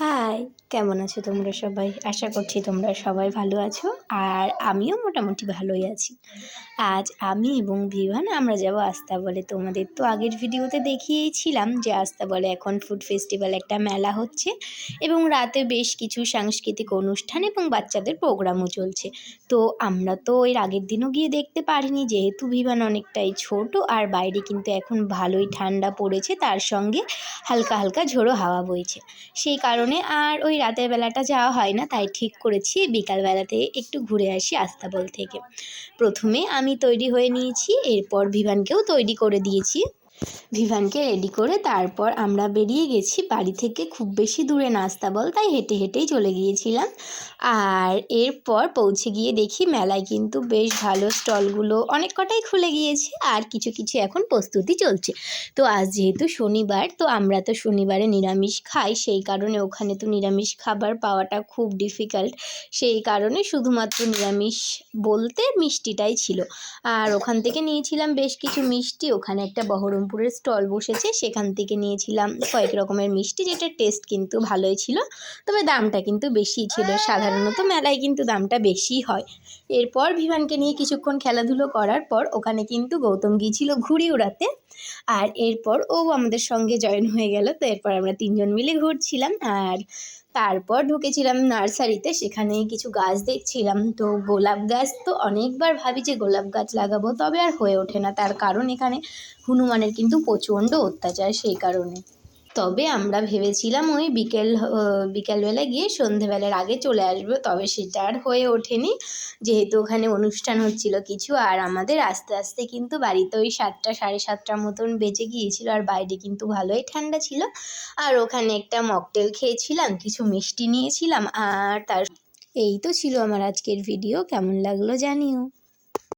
High, কেমন আছো তোমরা সবাই? আশা করছি তোমরা সবাই ভালো আছো আর আমিও মোটামুটি ভালোই আছি। আজ আমি এবং ভিভান আমরা যাব আস্তা বলে। তোমাদের তো আগের ভিডিওতে দেখিয়েছিলাম যে আস্তা বলে এখন ফুড ফেস্টিভ্যাল একটা মেলা হচ্ছে এবং রাতে বেশ কিছু সাংস্কৃতিক অনুষ্ঠান এবং বাচ্চাদের প্রোগ্রামও চলছে। তো আমরা তো এর আগের দিনও গিয়ে দেখতে পারিনি, যেহেতু ভিভান অনেকটাই ছোট আর বাইরে কিন্তু এখন ভালোই ঠান্ডা পড়েছে, তার সঙ্গে হালকা হালকা ঝোড়ো হাওয়া বইছে। সেই কারণে আর ওই রাতের বেলাটা যাওয়া হয় না, তাই ঠিক করেছি বিকালবেলাতে একটু ঘুরে আসি আস্তাবল থেকে। প্রথমে আমি তৈরি হয়ে নিয়েছি, এরপর ভিভানকেও তৈরি করে দিয়েছি। ভিভানকে রেডি করে তারপর আমরা বেরিয়ে গেছি। বাড়ি থেকে খুব বেশি দূরে নাস্তা বল, তাই হেঁটে হেঁটেই চলে গিয়েছিলাম। আর এরপর পৌঁছে গিয়ে দেখি মেলায় কিন্তু বেশ ভালো স্টলগুলো অনেক কটাই খুলে গিয়েছে আর কিছু কিছু এখন প্রস্তুতি চলছে। তো আজ যেহেতু শনিবার, তো আমরা তো শনিবারে নিরামিষ খাই, সেই কারণে ওখানে তো নিরামিষ খাবার পাওয়াটা খুব ডিফিকাল্ট সেই কারণে শুধুমাত্র নিরামিষ বলতে মিষ্টিটাই ছিল। আর ওখান থেকে নিয়েছিলাম বেশ কিছু মিষ্টি, ওখানে একটা বহরমপুরের স্টল বসেছে, সেখান থেকে নিয়েছিলাম কয়েক রকমের মিষ্টি, যেটা টেস্ট কিন্তু ভালোই ছিল। তবে দামটা কিন্তু বেশি ছিল। সাধারণত মেলায় কিন্তু দামটা বেশি হয়। এরপর বিমানকে নিয়ে কিছুক্ষণ খেলাধুলো করার পর ওখানে কিন্তু গৌতম গিয়েছিল ঘুড়ি উড়াতে। আর এরপর ও আমাদের সঙ্গে জয়েন হয়ে গেল। তো এরপর আমরা তিনজন মিলে ঘুরছিলাম। আর তারপর ঢুকেছিলাম নার্সারিতে সেখানে কিছু গাছ দেখছিলাম। তো গোলাপ গাছ তো অনেকবার ভাবি যে গোলাপ গাছ লাগাবো, তবে আর হয়ে ওঠে না। তার কারণ এখানে হনুমানের কিন্তু প্রচণ্ড অত্যাচার সেই কারণে। তবে আমরা ভেবেছিলাম ওই বিকেল বিকেলবেলা গিয়ে সন্ধেবেলার আগে চলে আসব, তবে সেটা আর হয়ে ওঠেনি। যেহেতু ওখানে অনুষ্ঠান হচ্ছিল কিছু, আর আমাদের আস্তে আস্তে কিন্তু বাড়িতে ওই সাতটা, সাড়ে সাতটার মতন বেজে গিয়েছিল, আর বাইরে কিন্তু ভালোই ঠান্ডা ছিল। আর ওখানে একটা মকটেল খেয়েছিলাম, কিছু মিষ্টি নিয়েছিলাম, আর তার এই তো ছিল আমার আজকের ভিডিও, কেমন লাগল জানিও।